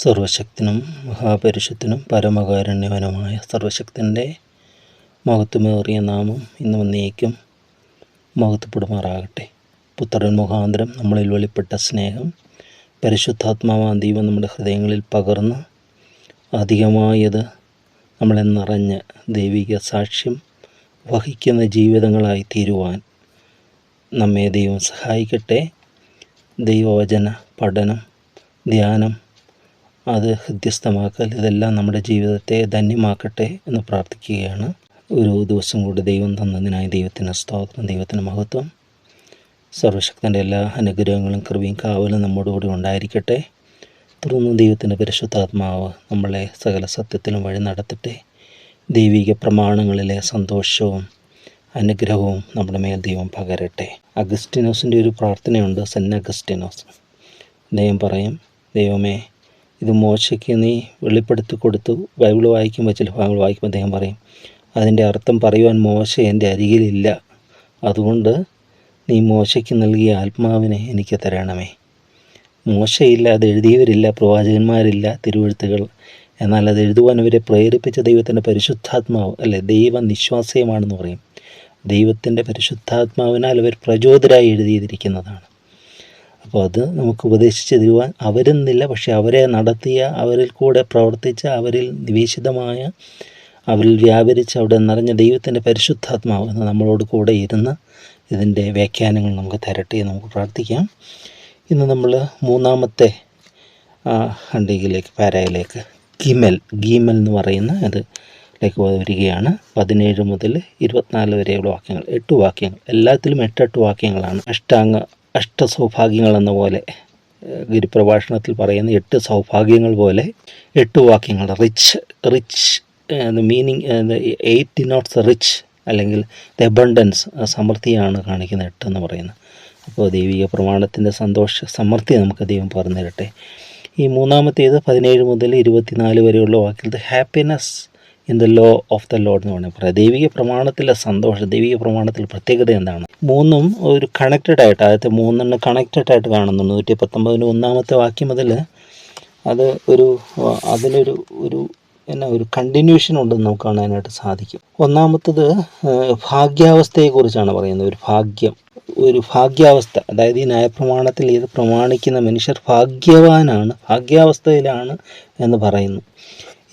സർവശക്തനും മഹാപരിഷത്തിനും പരമകാരുണ്യവനുമായ സർവശക്തന്റെ മഹത്വമേറിയ നാമം ഇന്ന് വന്നേക്കും മഹത്വപ്പെടുമാറാകട്ടെ. പുത്രൻ മുഖാന്തരം നമ്മളിൽ വെളിപ്പെട്ട സ്നേഹം പരിശുദ്ധാത്മാവാ ദൈവം നമ്മുടെ ഹൃദയങ്ങളിൽ പകർന്ന് അധികമായത് നമ്മളെ നിറഞ്ഞ് ദൈവിക സാക്ഷ്യം വഹിക്കുന്ന ജീവിതങ്ങളായി തീരുവാൻ നമ്മെ ദൈവം സഹായിക്കട്ടെ. ദൈവവചന പഠനം ധ്യാനം അത് ഹൃദ്യസ്ഥമാക്കൽ ഇതെല്ലാം നമ്മുടെ ജീവിതത്തെ ധന്യമാക്കട്ടെ എന്ന് പ്രാർത്ഥിക്കുകയാണ്. ഒരു ദിവസം കൂടി ദൈവം തന്നതിനായി ദൈവത്തിന് സ്തോത്രം ദൈവത്തിന് മഹത്വം. സർവശക്തന്റെ എല്ലാ അനുഗ്രഹങ്ങളും കൃപയും കാവലും നമ്മോടുകൂടി ഉണ്ടായിരിക്കട്ടെ. തുടർന്ന് ദൈവത്തിന്റെ പരിശുദ്ധാത്മാവ് നമ്മളെ സകല സത്യത്തിലും വഴി നടത്തട്ടെ. ദൈവിക പ്രമാണങ്ങളിലെ സന്തോഷവും അനുഗ്രഹവും നമ്മുടെ മേൽ ദൈവം പകരട്ടെ. അഗസ്റ്റിനോസിന്റെ ഒരു പ്രാർത്ഥനയുണ്ട് സെൻ അഗസ്റ്റിനോസ്. ദൈവം പറയും ദൈവമേ ഇത് മോശയ്ക്ക് നീ വെളിപ്പെടുത്തി കൊടുത്തു ബൈബിൾ വായിക്കുമ്പോൾ ചില ഭാഗങ്ങൾ വായിക്കുമ്പോൾ അദ്ദേഹം പറയും അതിന്റെ അർത്ഥം പറയുവാൻ മോശ എന്റെ അരികിലില്ല. അതുകൊണ്ട് നീ മോശയ്ക്ക് നൽകിയ ആത്മാവിനെ എനിക്ക് തരണമേ. മോശയില്ല അത് എഴുതിയവരില്ല പ്രവാചകന്മാരില്ല തിരുവഴുത്തുകൾ. എന്നാൽ അത് എഴുതുവാൻ അവരെ പ്രേരിപ്പിച്ച ദൈവത്തിന്റെ പരിശുദ്ധാത്മാവ് അല്ലെ? ദൈവ നിശ്വാസയമാണെന്ന് പറയും. ദൈവത്തിന്റെ പരിശുദ്ധാത്മാവിനാൽ അവർ പ്രചോദരായി എഴുതിയിരിക്കുന്നതാണ്. അപ്പോൾ അത് നമുക്ക് ഉപദേശിച്ച് തരുവാൻ അവരെന്നില്ല പക്ഷെ അവരെ നടത്തിയ അവരിൽ കൂടെ പ്രവർത്തിച്ച അവരിൽ നിവേശിതമായ അവരിൽ വ്യാപരിച്ച് അവിടെ നിറഞ്ഞ ദൈവത്തിന്റെ പരിശുദ്ധാത്മാവ് നമ്മളോട് കൂടെ ഇരുന്ന് ഇതിന്റെ വ്യാഖ്യാനങ്ങൾ നമുക്ക് തരട്ടെ നമുക്ക് പ്രാർത്ഥിക്കാം. ഇന്ന് നമ്മൾ മൂന്നാമത്തെ ഹണ്ടിയിലേക്ക് പാരയിലേക്ക് ഗീമൽ ഗീമൽ എന്ന് പറയുന്ന അത് ലേക്ക് വരികയാണ്. പതിനേഴ് മുതൽ ഇരുപത്തിനാല് വരെയുള്ള വാക്യങ്ങൾ. എട്ട് വാക്യങ്ങൾ. എല്ലാത്തിലും എട്ടെട്ട് വാക്യങ്ങളാണ്. അഷ്ടാംഗ അഷ്ടസൗഭാഗ്യങ്ങൾ എന്ന പോലെ ഗുരുപ്രഭാഷണത്തിൽ പറയുന്ന എട്ട് സൗഭാഗ്യങ്ങൾ പോലെ എട്ട് വാക്യങ്ങൾ. Rich rich meaning eight notes rich അല്ലെങ്കിൽ ദ അബണ്ടൻസ് സമൃദ്ധിയാണ് കാണിക്കുന്ന എട്ട് എന്ന് പറയുന്നത്. അപ്പോൾ ദൈവിക പ്രമാണത്തിന്റെ സന്തോഷ സമൃദ്ധി നമുക്ക് ദൈവം പറഞ്ഞു തരട്ടെ ഈ മൂന്നാമത്തേത് പതിനേഴ് മുതൽ ഇരുപത്തിനാല് വരെയുള്ള വാക്യത്തിൽ happiness in the law of the Lord എന്ന് പറഞ്ഞാൽ പറയാം ദൈവിക പ്രമാണത്തിലെ സന്തോഷം ദൈവിക പ്രമാണത്തിൽ പ്രത്യേകത എന്താണ്? മൂന്നും ഒരു കണക്റ്റഡ് ആയിട്ട് ആദ്യത്തെ മൂന്നെണ്ണം കണക്റ്റഡ് ആയിട്ട് കാണുന്നുണ്ട്. നൂറ്റി പത്തൊമ്പതിന് ഒന്നാമത്തെ വാക്യം മുതൽ അത് ഒരു അതിലൊരു ഒരു എന്നാ ഒരു കണ്ടിന്യൂഷൻ ഉണ്ടെന്ന് നമുക്ക് കാണാനായിട്ട് സാധിക്കും. ഒന്നാമത്തത് ഭാഗ്യാവസ്ഥയെക്കുറിച്ചാണ് പറയുന്നത്. ഒരു ഭാഗ്യം ഒരു ഭാഗ്യാവസ്ഥ. അതായത് ഈ ന്യായപ്രമാണത്തിൽ ഇത് പ്രമാണിക്കുന്ന മനുഷ്യർ ഭാഗ്യവാനാണ് ഭാഗ്യാവസ്ഥയിലാണ് എന്ന് പറയുന്നു.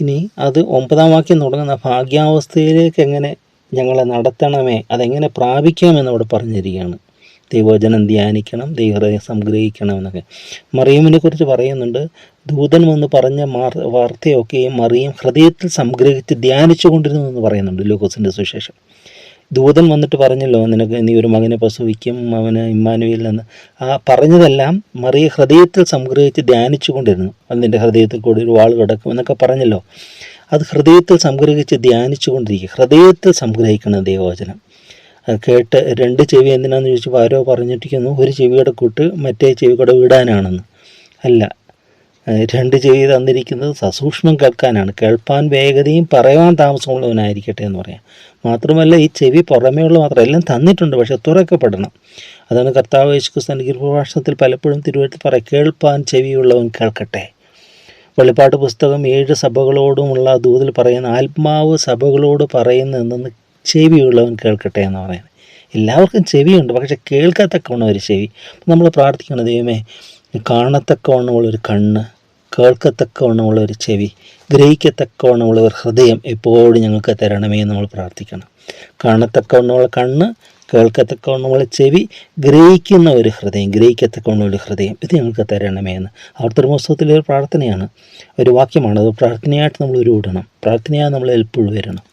ഇനി അത് ഒമ്പതാം വാക്യം തുടങ്ങുന്ന ഭാഗ്യാവസ്ഥയിലേക്ക് എങ്ങനെ ഞങ്ങളെ നടത്തണമേ അതെങ്ങനെ പ്രാപിക്കാമെന്ന് അവിടെ പറഞ്ഞിരിക്കുകയാണ്. ദൈവവചനം ധ്യാനിക്കണം ദൈവഹൃദയം സംഗ്രഹിക്കണം എന്നൊക്കെ. മറിയമിനെ കുറിച്ച് പറയുന്നുണ്ട് ദൂതൻ വന്ന് പറഞ്ഞ വാർത്തയൊക്കെയും മറിയം ഹൃദയത്തിൽ സംഗ്രഹിച്ച് ധ്യാനിച്ചു കൊണ്ടിരുന്നു എന്ന് പറയുന്നുണ്ട് ലൂക്കോസിന്റെ സുശേഷം ദൂതൻ വന്നിട്ട് പറഞ്ഞല്ലോ നിനക്ക് നീ ഒരു മകനെ പ്രസവിക്കും അവന് ഇമ്മാനുവിൽ എന്ന്. ആ പറഞ്ഞതെല്ലാം മറിയ ഹൃദയത്തിൽ സംഗ്രഹിച്ച് ധ്യാനിച്ചുകൊണ്ടിരുന്നു. അത് നിന്റെ ഹൃദയത്തിൽ കൂടി ഒരു വാൾ കിടക്കും എന്നൊക്കെ പറഞ്ഞല്ലോ. അത് ഹൃദയത്തിൽ സംഗ്രഹിച്ച് ധ്യാനിച്ചു കൊണ്ടിരിക്കുക ഹൃദയത്തിൽ സംഗ്രഹിക്കണം ദൈവവചനം. അത് കേട്ട് രണ്ട് ചെവി എന്തിനാന്ന് ചോദിച്ചപ്പോൾ ആരോ പറഞ്ഞിട്ടിരിക്കുന്നു ഒരു ചെവിയുടെ കൂട്ട് മറ്റേ ചെവി വിടാനാണെന്ന്. അല്ല രണ്ട് ചെവി തന്നിരിക്കുന്നത് സസൂക്ഷ്മം കേൾക്കാനാണ്. കേൾപ്പാൻ വേഗതയും പറയാൻ താമസമുള്ളവനായിരിക്കട്ടെ എന്ന് പറയാം. മാത്രമല്ല ഈ ചെവി പുറമേയുള്ള മാത്രം എല്ലാം തന്നിട്ടുണ്ട് പക്ഷെ തുറക്കപ്പെടണം. അതാണ് കർത്താവ് യേശുക്രിസ്തു ഗീർഭാഷണത്തിൽ പലപ്പോഴും തിരുവനന്തപുരത്ത് പറയും കേൾപ്പാൻ ചെവിയുള്ളവൻ കേൾക്കട്ടെ. വെളിപ്പാട്ട് പുസ്തകം ഏഴ് സഭകളോടുമുള്ള ദൂതിൽ പറയുന്ന ആത്മാവ് സഭകളോട് പറയുന്ന എന്നൊന്ന് ചെവിയുള്ളവൻ കേൾക്കട്ടെ എന്ന് പറയുന്നത്. എല്ലാവർക്കും ചെവിയുണ്ട് പക്ഷെ കേൾക്കത്തക്കവണ്ണം ഒരു ചെവി. നമ്മൾ പ്രാർത്ഥിക്കണം ദൈവമേ കാണത്തക്കവണ്ണമുള്ള ഒരു കണ്ണ് കേൾക്കത്തക്കവണ്ണമുള്ള ഒരു ചെവി ഗ്രഹിക്കത്തക്കവണ്ണമുള്ള ഒരു ഹൃദയം എപ്പോഴും ഞങ്ങൾക്ക് തരണമേ എന്ന് നമ്മൾ പ്രാർത്ഥിക്കണം. കാണത്തക്കവണ്ണമുള്ള കണ്ണ് കേൾക്കത്തക്കവണ്ണമുള്ള ചെവി ഗ്രഹിക്കുന്ന ഒരു ഹൃദയം ഗ്രഹിക്കത്തക്കവണ്ണ ഒരു ഹൃദയം ഇത് ഞങ്ങൾക്ക് തരണമേ എന്ന്. അവിടുത്തെ പുസ്തകത്തിലെ ഒരു പ്രാർത്ഥനയാണ് ഒരു വാക്യമാണ്. അത് പ്രാർത്ഥനയായിട്ട് നമ്മൾ ഉരുവിടണം. പ്രാർത്ഥനയായി നമ്മൾ എപ്പോഴും വരണം.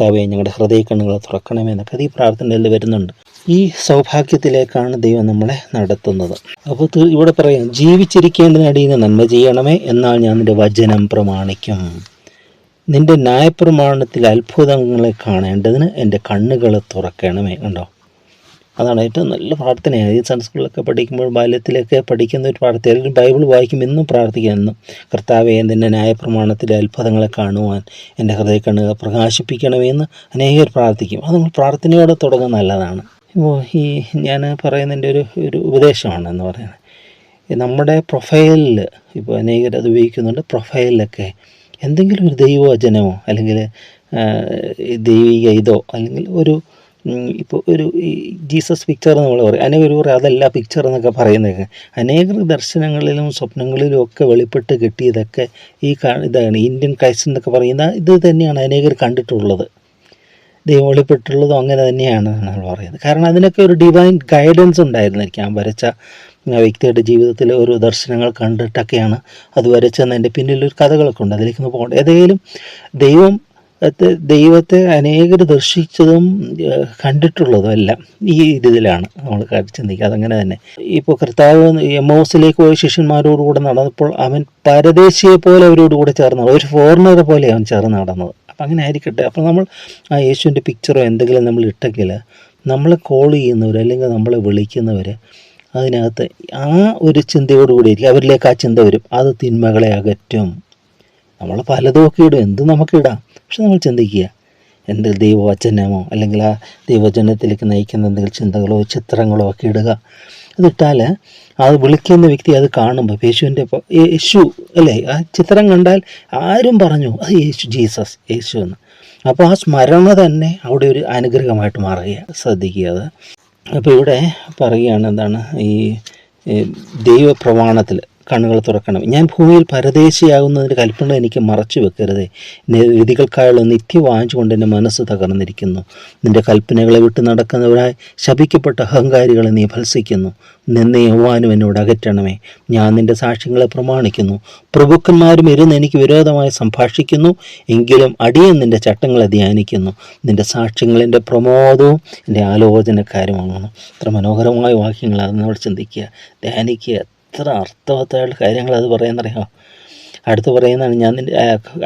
താവേ ഞങ്ങളുടെ ഹൃദയ കണ്ണുകളെ തുറക്കണമേ എന്നൊക്കെ അത് ഈ പ്രാർത്ഥനയിൽ വരുന്നുണ്ട്. ഈ സൗഭാഗ്യത്തിലേക്കാണ് ദൈവം നമ്മളെ നടത്തുന്നത്. അപ്പോൾ ഇവിടെ പറയാം ജീവിച്ചിരിക്കേണ്ടതിനടിയിൽ നന്മ ചെയ്യണമേ എന്നാൽ ഞാൻ നിന്റെ വചനം പ്രമാണിക്കും. നിന്റെ ന്യായപ്രമാണത്തിൽ അത്ഭുതങ്ങളെ കാണേണ്ടതിന് എന്റെ കണ്ണുകൾ തുറക്കണമേ. ഉണ്ടോ അതാണ് ഏറ്റവും നല്ല പ്രാർത്ഥനയാണ് ഈ സൺസ്കൂളിലൊക്കെ പഠിക്കുമ്പോൾ ബാല്യത്തിലൊക്കെ പഠിക്കുന്ന ഒരു പ്രാർത്ഥന. അല്ലെങ്കിൽ ബൈബിൾ വായിക്കും എന്നും പ്രാർത്ഥിക്കാം എന്നും. കർത്താവെ എന്റെ ന്യായപ്രമാണത്തിലെ അത്ഭുതങ്ങളെ കാണുവാൻ എന്റെ ഹൃദയ കണ്ണുകൾ പ്രകാശിപ്പിക്കണമേ എന്ന് അനേകർ പ്രാർത്ഥിക്കും. അത് നമ്മൾ പ്രാർത്ഥനയോടെ തുടങ്ങുന്ന നല്ലതാണ്. ഈ ഞാൻ പറയുന്നതിന്റെ ഒരു ഒരു ഉപദേശമാണ് എന്ന് പറയുന്നത്. നമ്മുടെ പ്രൊഫൈലിൽ ഇപ്പോൾ അനേകർ അത് ഉപയോഗിക്കുന്നുണ്ട്. പ്രൊഫൈലിലൊക്കെ എന്തെങ്കിലും ഒരു ദൈവവചനമോ അല്ലെങ്കിൽ ദൈവിക ഇതോ അല്ലെങ്കിൽ ഒരു ഇപ്പോൾ ഒരു ഈ ജീസസ് പിക്ചർ നമ്മൾ പറയും അനേകർ പറയും അതല്ല പിക്ചർ എന്നൊക്കെ പറയുന്നതൊക്കെ. അനേക ദർശനങ്ങളിലും സ്വപ്നങ്ങളിലും ഒക്കെ വെളിപ്പെട്ട് കിട്ടിയതൊക്കെ ഈ ഇതാണ് ഇന്ത്യൻ ക്രൈസ്റ്റ് എന്നൊക്കെ പറയുന്ന ഇത് തന്നെയാണ് അനേകർ കണ്ടിട്ടുള്ളത്. ദൈവം വെളിപ്പെട്ടുള്ളതും അങ്ങനെ തന്നെയാണ് നമ്മൾ പറയുന്നത്. കാരണം അതിനൊക്കെ ഒരു ഡിവൈൻ ഗൈഡൻസ് ഉണ്ടായിരുന്നിരിക്കാം. വരച്ച ആ വ്യക്തിയുടെ ജീവിതത്തിൽ ഓരോ ദർശനങ്ങൾ കണ്ടിട്ടൊക്കെയാണ് അത് വരച്ചെന്നതിന്റെ പിന്നിൽ ഒരു കഥകളൊക്കെ ഉണ്ട്. അതിലേക്ക് പോകണ്ട. ഏതെങ്കിലും ദൈവം ദൈവത്തെ അനേകർ ദർശിച്ചതും കണ്ടിട്ടുള്ളതും എല്ലാം ഈ ഇതിലാണ് നമ്മൾ ചിന്തിക്കുക. അതങ്ങനെ തന്നെ. ഇപ്പോൾ കർത്താവ് എമോസിലേക്ക് പോയ ശിഷ്യന്മാരോടുകൂടെ നടന്നപ്പോൾ അവൻ പരദേശിയെ പോലെ അവരോട് ചേർന്നു ചേർന്ന് ഒരു ഫോറിനറെ പോലെ അവൻ ചേർന്ന് നടന്നത്. അപ്പം അങ്ങനെ ആയിരിക്കട്ടെ അപ്പോൾ നമ്മൾ ആ യേശുവിന്റെ പിക്ചറോ എന്തെങ്കിലും നമ്മൾ ഇട്ടെങ്കിൽ നമ്മളെ കോൾ ചെയ്യുന്നവർ അല്ലെങ്കിൽ നമ്മളെ വിളിക്കുന്നവർ അതിനകത്ത് ആ ഒരു ചിന്തയോടുകൂടി അവരിലേക്ക് ആ ചിന്ത വരും. അത് തിന്മകളെ അകറ്റും. നമ്മൾ പലതും ഒക്കെ ഇടും. എന്ത് നമുക്കിടാം പക്ഷെ നമ്മൾ ചിന്തിക്കുക എന്ത് ദൈവവചനമോ അല്ലെങ്കിൽ ആ ദൈവവചനത്തിലേക്ക് നയിക്കുന്ന എന്തെങ്കിലും ചിന്തകളോ ചിത്രങ്ങളോ ഒക്കെ ഇടുക. അതിട്ടാൽ അത് വിളിക്കുന്ന വ്യക്തി അത് കാണുമ്പോൾ യേശുവിന്റെ യേശു അല്ലേ? ആ ചിത്രം കണ്ടാൽ ആരും പറഞ്ഞു അത് യേശു ജീസസ് യേശു എന്ന്. അപ്പോൾ ആ സ്മരണ തന്നെ അവിടെ ഒരു അനുഗ്രഹമായിട്ട് മാറുക ശ്രദ്ധിക്കുക അത്. അപ്പോൾ ഇവിടെ പറയുകയാണ് എന്താണ് ഈ ദൈവപ്രമാണത്തിൽ കണ്ണുകൾ തുറക്കണം. ഞാൻ ഭൂമിയിൽ പരദേശിയാകുന്നതിന്റെ കൽപ്പന എനിക്ക് മറച്ചു വെക്കരുതേ. വിധികൾക്കായുള്ള നിത്യം കൊണ്ട് എന്റെ മനസ്സ് തകർന്നിരിക്കുന്നു. നിന്റെ കൽപ്പനകളെ വിട്ട് നടക്കുന്നവരായി ശപിക്കപ്പെട്ട അഹങ്കാരികളെ നീ ഭത്സിക്കുന്നു. നിന്നെ യൗവാനും എന്നോട് അകറ്റണമേ. ഞാൻ നിന്റെ സാക്ഷ്യങ്ങളെ പ്രമാണിക്കുന്നു. പ്രഭുക്കന്മാരും ഇരുന്ന് എനിക്ക് വിരോധമായി സംഭാഷിക്കുന്നു. എങ്കിലും അടിയൻ നിന്റെ ചട്ടങ്ങളെ ധ്യാനിക്കുന്നു. നിന്റെ സാക്ഷ്യങ്ങൾ എന്റെ പ്രമോദവും എന്റെ ആലോചനക്കാരുമാണ്. ഇത്ര മനോഹരമായ വാക്യങ്ങളാണ് നമ്മൾ ചിന്തിക്കുക ധ്യാനിക്കുക എത്ര അർത്ഥവത്തായുള്ള കാര്യങ്ങൾ അത് പറയുന്നറിയാം? അടുത്ത് പറയുന്നതാണ് ഞാൻ നിന്റെ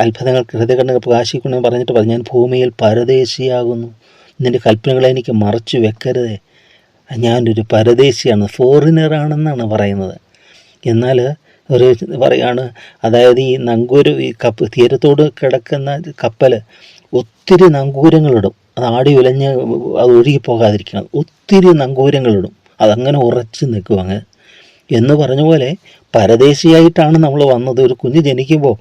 അത്ഭുതങ്ങൾ ഹൃദയകണ്ഠങ്ങൾ പ്രകാശിക്കണമെന്ന് പറഞ്ഞിട്ട് പറഞ്ഞു. ഞാൻ ഭൂമിയിൽ പരദേശിയാകുന്നു. നിന്റെ കൽപ്പനകളെ എനിക്ക് മറച്ചു വെക്കരുതേ. ഞാനൊരു പരദേശിയാണ് ഫോറിനറാണെന്നാണ് പറയുന്നത്. എന്നാൽ ഒരു പറയാണ് അതായത് ഈ നങ്കൂര് ഈ കപ്പ് തീരത്തോട് കിടക്കുന്ന കപ്പൽ ഒത്തിരി നങ്കൂരങ്ങളിടും. അത് ആടി ഉലഞ്ഞ് അത് ഒഴുകി പോകാതിരിക്കണം ഒത്തിരി നങ്കൂരങ്ങളിടും. അതങ്ങനെ ഉറച്ചു നിൽക്കും അങ്ങ് എന്ന് പറഞ്ഞ പോലെ പരദേശിയായിട്ടാണ് നമ്മൾ വന്നത്. ഒരു കുഞ്ഞ് ജനിക്കുമ്പോൾ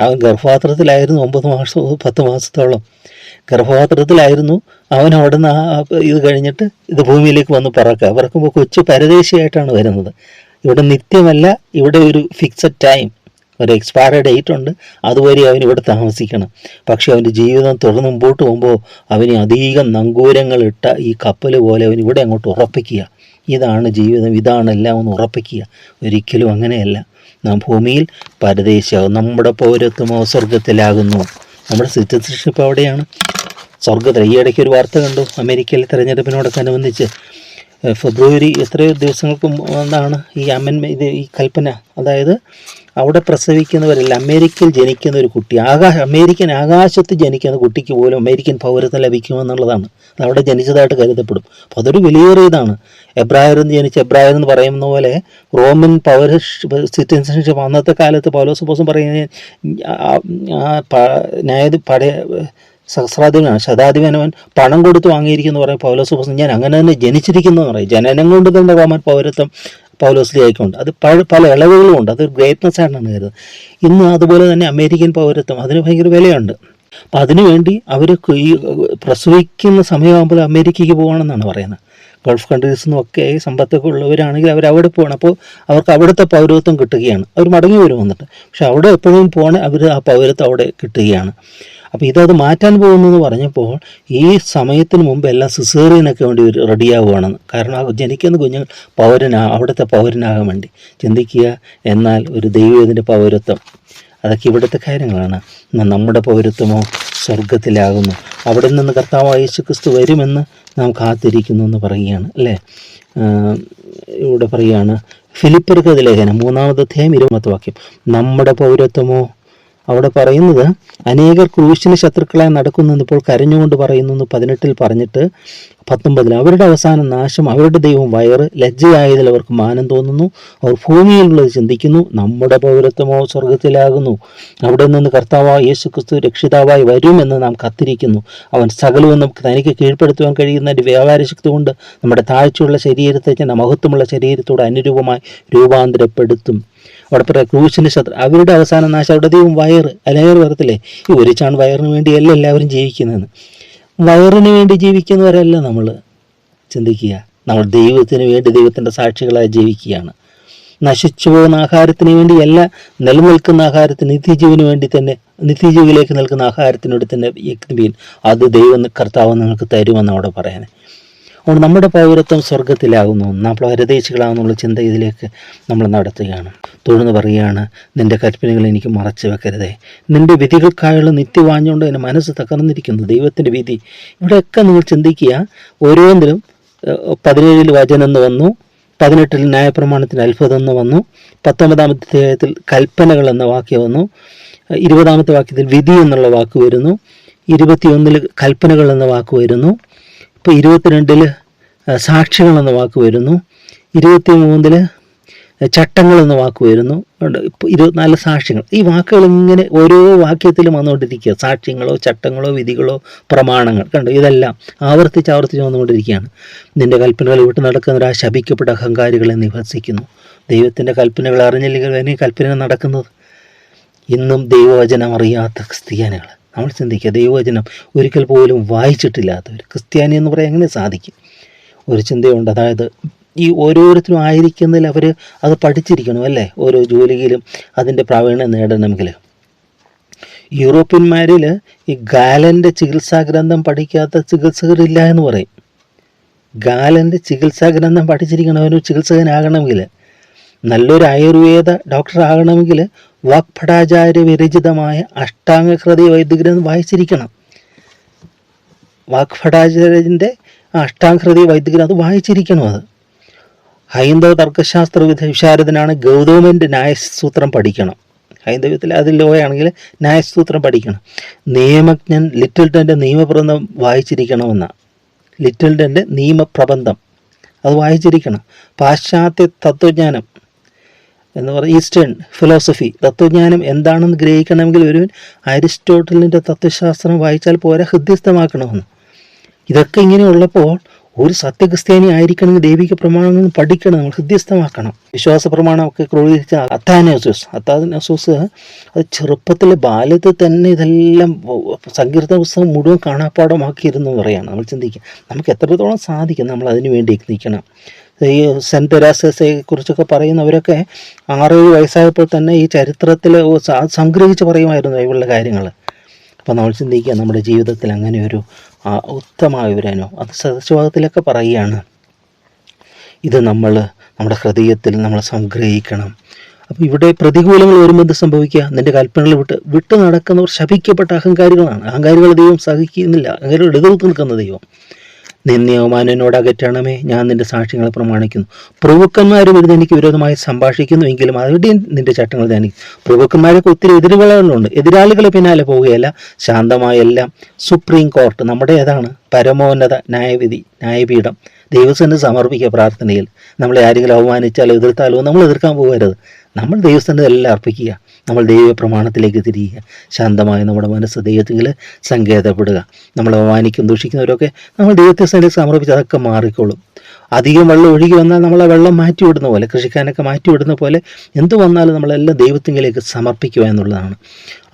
അവൻ ഗർഭപാത്രത്തിലായിരുന്നു ഒമ്പത് മാസം പത്ത് മാസത്തോളം. ഗർഭപാത്രത്തിലായിരുന്നു അവൻ അവിടെ നിന്ന് ആ ഇത് കഴിഞ്ഞിട്ട് ഇത് ഭൂമിയിലേക്ക് വന്ന് പറക്കുക. പറക്കുമ്പോൾ കൊച്ചു പരദേശിയായിട്ടാണ് വരുന്നത്. ഇവിടെ നിത്യമല്ല ഇവിടെ ഒരു ഫിക്സഡ് ടൈം ഒരു എക്സ്പയർ ഡേറ്റ് ഉണ്ട്. അതുവരെ അവൻ ഇവിടെ താമസിക്കണം. പക്ഷേ അവന്റെ ജീവിതം തുടർന്ന് മുമ്പോട്ട് പോകുമ്പോൾ അവന് അധികം നങ്കൂരങ്ങളിട്ട ഈ കപ്പൽ പോലെ അവൻ ഇവിടെ അങ്ങോട്ട് ഉറപ്പിക്കുക. ഇതാണ് ജീവിതം ഇതാണ് എല്ലാം ഒന്ന് ഉറപ്പിക്കുക. ഒരിക്കലും അങ്ങനെയല്ല. നാം ഭൂമിയിൽ പരദേശിയാകും നമ്മുടെ പൗരത്വമോ സ്വർഗത്തിലാകുന്നു നമ്മുടെ സിറ്റിസൺഷിപ്പ് അവിടെയാണ്. സ്വർഗത്തിൽ ഈ ഇടയ്ക്ക് ഒരു വാർത്ത കണ്ടു. അമേരിക്കയിലെ തെരഞ്ഞെടുപ്പിനോടൊക്കെ അനുബന്ധിച്ച് ഫെബ്രുവരി എത്രയോ ദിവസങ്ങൾക്ക് മുമ്പാണ് ഈ അമൻ ഇത് ഈ കൽപ്പന. അതായത് അവിടെ പ്രസവിക്കുന്നവരല്ല അമേരിക്കയിൽ ജനിക്കുന്ന ഒരു കുട്ടി ആകാശ അമേരിക്കൻ ആകാശത്ത് ജനിക്കുന്ന കുട്ടിക്ക് പോലും അമേരിക്കൻ പൗരത്വം ലഭിക്കുമെന്നുള്ളതാണ്. അത് അവിടെ ജനിച്ചതായിട്ട് കരുതപ്പെടും. അപ്പോൾ അതൊരു വലിയേറിയതാണ് എബ്രായർ എന്ന് ജനിച്ച എബ്രായർ എന്ന് പറയുന്ന പോലെ റോമൻ പൗര സിറ്റിസൺഷിപ്പ് അന്നത്തെ കാലത്ത് പൗലോസ് പോസം പറയുന്ന ന്യായ പടയ സഹസ്രാധിപനാണ് ശതാധിപനവൻ പണം കൊടുത്ത് വാങ്ങിയിരിക്കുന്നു പറയും പൗലോസ് പോസം ഞാൻ അങ്ങനെ തന്നെ ജനിച്ചിരിക്കുന്നു എന്ന് പറയും. ജനനം കൊണ്ട് തന്നെ റോമൻ പൗരത്വം പൗലോസിലേക്കുണ്ട്. അത് പല പല ഇളവുകളും ഉണ്ട്. അത് ഗ്രേറ്റ്നസ് ആണെന്ന് കരുതുന്നത്. ഇന്ന് അതുപോലെ തന്നെ അമേരിക്കൻ പൗരത്വം അതിന് ഭയങ്കര വിലയുണ്ട്. അപ്പം അതിനുവേണ്ടി അവർ ഈ പ്രസവിക്കുന്ന സമയമാകുമ്പോൾ അമേരിക്കയ്ക്ക് പോകണമെന്നാണ് പറയുന്നത്. ഗൾഫ് കൺട്രീസിൽ നിന്നൊക്കെ സമ്പത്തൊക്കെ ഉള്ളവരാണെങ്കിൽ അവർ അവിടെ പോകണം. അപ്പോൾ അവർക്ക് അവിടുത്തെ പൗരത്വം കിട്ടുകയാണ്. അവർ മടങ്ങി വരും വന്നിട്ട്. പക്ഷെ അവിടെ എപ്പോഴും പോകണേ അവർ ആ പൗരത്വം അവിടെ കിട്ടുകയാണ്. അപ്പോൾ ഇതത് മാറ്റാൻ പോകുന്നു എന്ന് പറഞ്ഞപ്പോൾ ഈ സമയത്തിന് മുമ്പ് എല്ലാം സിസേറിയനൊക്കെ വേണ്ടി റെഡിയാവുകയാണെന്ന്. കാരണം ആ ജനിക്കുന്ന കുഞ്ഞുങ്ങൾ പൗരനാ അവിടുത്തെ പൗരനാകാൻ വേണ്ടി. ചിന്തിക്കുക എന്നാൽ ഒരു ദൈവത്തിന്റെ പൗരത്വം. അതൊക്കെ ഇവിടുത്തെ കാര്യങ്ങളാണ്. നമ്മുടെ പൗരത്വമോ സ്വർഗത്തിലാകുന്നു അവിടെ നിന്ന് കർത്താവ് യേശു വരുമെന്ന് നാം കാത്തിരിക്കുന്നു എന്ന് പറയുകയാണ് അല്ലേ? ഇവിടെ പറയുകയാണ് ഫിലിപ്പർക്ക് ലേഖനം മൂന്നാമത്തെ അധ്യായം ഇരുപത്തി വാക്യം. നമ്മുടെ പൗരത്വമോ അവിടെ പറയുന്നത് അനേകർ ക്രൂശിന് ശത്രുക്കളായി നടക്കുന്നു ഇപ്പോൾ കരഞ്ഞുകൊണ്ട് പറയുന്നു എന്ന് പതിനെട്ടിൽ പറഞ്ഞിട്ട് പത്തൊമ്പതിൽ അവരുടെ അവസാന നാശം അവരുടെ ദൈവം വയറ് ലജ്ജയായതിൽ അവർക്ക് മാനം തോന്നുന്നു. അവർ ഭൂമിയിലുള്ളത് ചിന്തിക്കുന്നു. നമ്മുടെ പൗരത്വമോ സ്വർഗത്തിലാകുന്നു അവിടെ നിന്ന് കർത്താവായ യേശു ക്രിസ്തു രക്ഷിതാവായി വരുമെന്ന് നാം കത്തിരിക്കുന്നു. അവൻ സകലവും നമുക്ക് തനിക്ക് കീഴ്പ്പെടുത്തുവാൻ കഴിയുന്ന ഒരു വ്യാപാര ശക്തി കൊണ്ട് നമ്മുടെ താഴ്ചയുള്ള ശരീരത്തെ മഹത്വമുള്ള ശരീരത്തോട് അനുരൂപമായി രൂപാന്തരപ്പെടുത്തും. അവിടെ പറയാം ക്രൂശിന്റെ ശത്രു അവരുടെ അവസാന നാശം അവിടെ ദൈവം വയറ് അലയർ വരത്തില്ലേ? ഈ ഒരു ചാൺ വയറിന് വേണ്ടിയല്ല എല്ലാവരും ജീവിക്കുന്നതെന്ന്. വയറിന് വേണ്ടി ജീവിക്കുന്നവരല്ല നമ്മൾ ചിന്തിക്കുക. നമ്മൾ ദൈവത്തിന് വേണ്ടി ദൈവത്തിന്റെ സാക്ഷികളായി ജീവിക്കുകയാണ്. നശിച്ചു പോകുന്ന ആഹാരത്തിന് വേണ്ടിയല്ല നിലനിൽക്കുന്ന ആഹാരത്തിന് നിത്യജീവന് വേണ്ടി തന്നെ നിത്യജീവിലേക്ക് നിൽക്കുന്ന ആഹാരത്തിനോട് തന്നെ യജ്ഞിപ്പീൻ അത് ദൈവം കർത്താവ് നിങ്ങൾക്ക് തരുമെന്ന് അവിടെ പറയാൻ അതുകൊണ്ട് നമ്മുടെ പൗരത്വം സ്വർഗത്തിലാകുന്നു നമ്മൾ പരദേശികളാകുന്നുള്ള ചിന്ത ഇതിലേക്ക് നമ്മൾ നടത്തുകയാണ്. തുടർന്ന് പറയുകയാണ് നിന്റെ കൽപ്പനകൾ എനിക്ക് മറച്ചു വെക്കരുതേ. നിന്റെ വിധികൾക്കായുള്ള നിത്യവാഞ്ഞുകൊണ്ട് എന്റെ മനസ്സ് തകർന്നിരിക്കുന്നു. ദൈവത്തിന്റെ വിധി. ഇവിടെയൊക്കെ നിങ്ങൾ ചിന്തിക്കുക ഓരോന്നിലും പതിനേഴിൽ എന്ന് വന്നു പതിനെട്ടിൽ ന്യായപ്രമാണത്തിന് അത്ഭുതം എന്ന് വന്നു പത്തൊമ്പതാമത്തെ അധ്യായത്തിൽ കൽപ്പനകൾ എന്ന വാക്യം വന്നു ഇരുപതാമത്തെ വാക്യത്തിൽ വിധി എന്നുള്ള വാക്ക് വരുന്നു ഇരുപത്തിയൊന്നിൽ കൽപ്പനകൾ എന്ന വാക്ക് വരുന്നു ഇപ്പോൾ ഇരുപത്തിരണ്ടിൽ സാക്ഷികൾ എന്ന വാക്ക് വരുന്നു. ഇരുപത്തി മൂന്നിൽ ചട്ടങ്ങൾ എന്ന വാക്ക് വരുന്നു. ഇരുപത്തിനാല് സാക്ഷ്യങ്ങൾ ഈ വാക്കുകൾ ഇങ്ങനെ ഓരോ വാക്യത്തിലും വന്നുകൊണ്ടിരിക്കുക. സാക്ഷ്യങ്ങളോ ചട്ടങ്ങളോ വിധികളോ പ്രമാണങ്ങൾ. കണ്ടു? ഇതെല്ലാം ആവർത്തിച്ച് ആവർത്തിച്ച് വന്നുകൊണ്ടിരിക്കുകയാണ്. നിന്റെ കൽപ്പനകൾ വിട്ട് നടക്കുന്നവരാ ശപിക്കപ്പെട്ട അഹങ്കാരികളെ നിവസിക്കുന്നു ദൈവത്തിന്റെ കൽപ്പനകൾ അറിഞ്ഞില്ലെങ്കിൽ തന്നെ കൽപ്പന നടക്കുന്നത്. ഇന്നും ദൈവവചനം അറിയാത്ത ക്രിസ്ത്യാനികൾ നമ്മൾ ചിന്തിക്കുക ദൈവവചനം ഒരിക്കൽ പോലും വായിച്ചിട്ടില്ലാത്തവർ ക്രിസ്ത്യാനി എന്ന് പറയാൻ എങ്ങനെ സാധിക്കും? ഒരു ചിന്തയുണ്ട് അതായത് ഈ ഓരോരുത്തരും ആയിരിക്കുന്നതിൽ അവർ അത് പഠിച്ചിരിക്കണം അല്ലേ? ഓരോ ജോലിയിലും അതിന്റെ പ്രാവീണ്യം നേടണമെങ്കിൽ. യൂറോപ്യന്മാരിൽ ഈ ഗാലന്റെ ചികിത്സാ ഗ്രന്ഥം പഠിക്കാത്ത ചികിത്സകരില്ല എന്ന് പറയും. ഗാലന്റെ ചികിത്സാ ഗ്രന്ഥം പഠിച്ചിരിക്കണം ഒരു ചികിത്സകനാകണമെങ്കിൽ നല്ലൊരു ആയുർവേദ ഡോക്ടർ ആകണമെങ്കിൽ വാക്പടാചാര്യ വിരചിതമായ അഷ്ടാംഗഹൃദയ വൈദ്യഗ്രന്ഥം വായിച്ചിരിക്കണം. വാക്പടാചാര്യന്റെ അഷ്ടാംഗഹൃദയ വൈദ്യഗ്രന്ഥം അത് വായിച്ചിരിക്കണം അത്. ഹൈന്ദവ തർക്കശാസ്ത്ര വിശാരദനാണ് ഗൗതമന്റെ ന്യായസൂത്രം പഠിക്കണം. ഹൈന്ദവത്തിൽ അതിൽ ലോയാണെങ്കിൽ ന്യായസൂത്രം പഠിക്കണം. നിയമജ്ഞൻ ലിറ്റിൽട്ടന്റെ നിയമപ്രബന്ധം വായിച്ചിരിക്കണമെന്നാണ് ലിറ്റിൽട്ടന്റെ നിയമപ്രബന്ധം അത് വായിച്ചിരിക്കണം. പാശ്ചാത്യ തത്വജ്ഞാനം എന്ന് പറയുന്നത് ഈസ്റ്റേൺ ഫിലോസഫി തത്വജ്ഞാനം എന്താണെന്ന് ഗ്രഹിക്കണമെങ്കിൽ ഒരു അരിസ്റ്റോട്ടലിന്റെ തത്വശാസ്ത്രം വായിച്ചാൽ പോരാ ഹൃദ്യസ്ഥമാക്കണമെന്ന്. ഇതൊക്കെ ഇങ്ങനെയുള്ളപ്പോൾ ഒരു സത്യക്രിസ്ത്യാനി ആയിരിക്കണമെങ്കിൽ ദൈവിക പ്രമാണങ്ങൾ പഠിക്കണം നമ്മൾ ഹൃദ്യസ്ഥമാക്കണം. വിശ്വാസ പ്രമാണമൊക്കെ ക്രോഡീകരിച്ച അത്താനോസൂസ് അത്താനോസൂസ് അത് ചെറുപ്പത്തിലെ ബാല്യത്തിൽ തന്നെ ഇതെല്ലാം സങ്കീർത്തന പുസ്തകം മുഴുവൻ കാണാപ്പാടമാക്കിയിരുന്നു പറയാണ്. നമ്മൾ ചിന്തിക്കുക നമുക്ക് എത്രത്തോളം സാധിക്കും നമ്മൾ അതിനു വേണ്ടി നിൽക്കണം. ഈ സെന്റ് തെരാസയെ കുറിച്ചൊക്കെ പറയുന്നവരൊക്കെ ആറേഴ് വയസ്സായപ്പോൾ തന്നെ ഈ ചരിത്രത്തിൽ സംഗ്രഹിച്ച് പറയുമായിരുന്നു ഇവളുടെ കാര്യങ്ങൾ അപ്പോൾ നമ്മൾ ചിന്തിക്കുക നമ്മുടെ ജീവിതത്തിൽ അങ്ങനെ ഒരു ആ, അനുഭവം അത് സദസ്വാഗത്തിലൊക്കെ പറയുകയാണ്. ഇത് നമ്മൾ നമ്മുടെ ഹൃദയത്തിൽ നമ്മൾ സംഗ്രഹിക്കണം. അപ്പോൾ ഇവിടെ പ്രതികൂലങ്ങൾ വരുമ്പോൾ എന്ത് സംഭവിക്കുക? നിന്റെ കൽപ്പനകൾ വിട്ട് വിട്ടു നടക്കുന്നവർ ശപിക്കപ്പെട്ട അഹങ്കാരികളാണ്. അഹങ്കാരികൾ ദൈവം സഹിക്കുന്നില്ല. അഹങ്കാരികൾ എതിർത്ത് നിൽക്കുന്ന ദൈവം. നിന്നെ അവമാനനോട് അകറ്റണമേ. ഞാൻ നിന്റെ സാക്ഷ്യങ്ങളെ പ്രമാണിക്കുന്നു. പ്രഭുക്കന്മാരും ഇരുന്ന് എനിക്ക് വിരോധമായി സംഭാഷിക്കുന്നു എങ്കിലും അവിടെയും നിന്റെ ചട്ടങ്ങൾ ധ്യാനിക്കും. പ്രഭുക്കന്മാരൊക്കെ ഒത്തിരി എതിരുകളുണ്ട് എതിരാളികളെ പിന്നാലെ പോവുകയല്ല. ശാന്തമായെല്ലാം സുപ്രീം കോർട്ട് നമ്മുടെ ഏതാണ്? പരമോന്നത ന്യായവിധി ന്യായപീഠം. ദൈവസ്ഥന് സമർപ്പിക്കുക പ്രാർത്ഥനയിൽ. നമ്മളെ ആരെങ്കിലും അവമാനിച്ചാലോ എതിർത്താലോ നമ്മൾ എതിർക്കാൻ പോകരുത്. നമ്മൾ ദൈവസ്ഥന്റെ എല്ലാം അർപ്പിക്കുക. നമ്മൾ ദൈവ പ്രമാണത്തിലേക്ക് തിരിയുക. ശാന്തമായ നമ്മുടെ മനസ്സ് ദൈവത്തിൽ സങ്കേതപ്പെടുക. നമ്മൾ അപമാനിക്കും ദൂഷിക്കുന്നവരൊക്കെ നമ്മൾ ദൈവത്തെ സന്നിധി സമർപ്പിച്ച് അതൊക്കെ മാറിക്കോളും. അധികം വെള്ളം ഒഴുകി വന്നാൽ നമ്മൾ ആ വെള്ളം മാറ്റി വിടുന്ന പോലെ കൃഷിക്കാനൊക്കെ മാറ്റി വിടുന്ന പോലെ എന്ത് വന്നാലും നമ്മളെല്ലാം ദൈവത്തിങ്കിലേക്ക് സമർപ്പിക്കുക എന്നുള്ളതാണ്.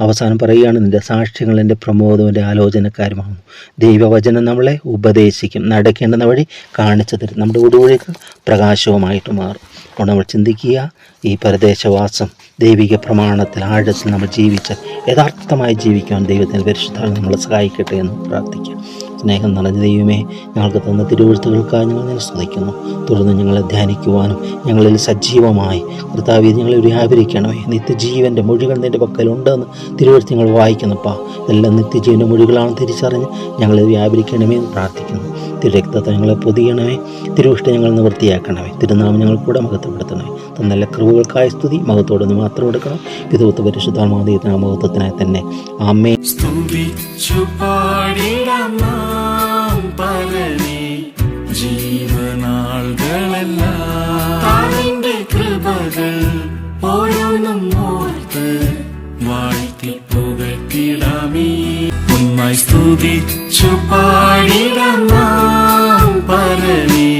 അവസാനം പറയുകയാണ് നിന്റെ സാക്ഷ്യങ്ങൾ എന്റെ പ്രമോദവും എന്റെ ആലോചനക്കാരുമാകുന്നു. ദൈവവചനം നമ്മളെ ഉപദേശിക്കും നടക്കേണ്ടുന്ന വഴി കാണിച്ചു തരും. നമ്മുടെ ഒടുവഴിക്ക് പ്രകാശവുമായിട്ട് മാറും. അപ്പോൾ നമ്മൾ ചിന്തിക്കുക ഈ പരദേശവാസം ദൈവിക പ്രമാണത്തിൽ ആഴത്തിൽ നമ്മൾ ജീവിച്ച് യഥാർത്ഥമായി ജീവിക്കാൻ ദൈവത്തിന്റെ പരിശുദ്ധ നമ്മളെ സഹായിക്കട്ടെ എന്ന് പ്രാർത്ഥിക്കാം. സ്നേഹം നിറഞ്ഞ ദൈവമേ ഞങ്ങൾക്ക് തന്ന തിരുവഴുത്തുകൾക്കായി ഞങ്ങൾ നിന്നെ സ്തുതിക്കുന്നു. തുടർന്ന് ഞങ്ങളെ ധ്യാനിക്കുവാനും ഞങ്ങളിൽ സജീവമായി കർത്താവ് ഞങ്ങളെ വ്യാപരിക്കണമേ നിത്യജീവന്റെ മൊഴികൾ നിന്റെ പക്കലുണ്ടെന്ന് തിരുവഴുത്ത് ഞങ്ങൾ വായിക്കുന്നപ്പാ. എല്ലാം നിത്യജീവന മൊഴികളാണ് തിരിച്ചറിഞ്ഞ് ഞങ്ങളെ വ്യാപരിക്കണമേ എന്ന് പ്രാർത്ഥിക്കുന്നു. തിരുരക്തത്തെ ഞങ്ങളെ പൊതിയണമേ തിരുവിഷ്ട ഞങ്ങൾ നിവൃത്തിയാക്കണമേ തിരുനാമം ഞങ്ങൾ കൂടെ മഹത്വപ്പെടുത്തണമേ. തന്നല്ല കൃപകൾക്കായ സ്തുതി മഹത്തോടൊന്ന് മാത്രം എടുക്കണം. പിതൃത്വ ആ മഹത്വത്തിനായി തന്നെ. ആമേ സ്തുതിച്ചു പാടിടാം നാം സ്തുതിച്ചു പാടിടമാ പരമേ.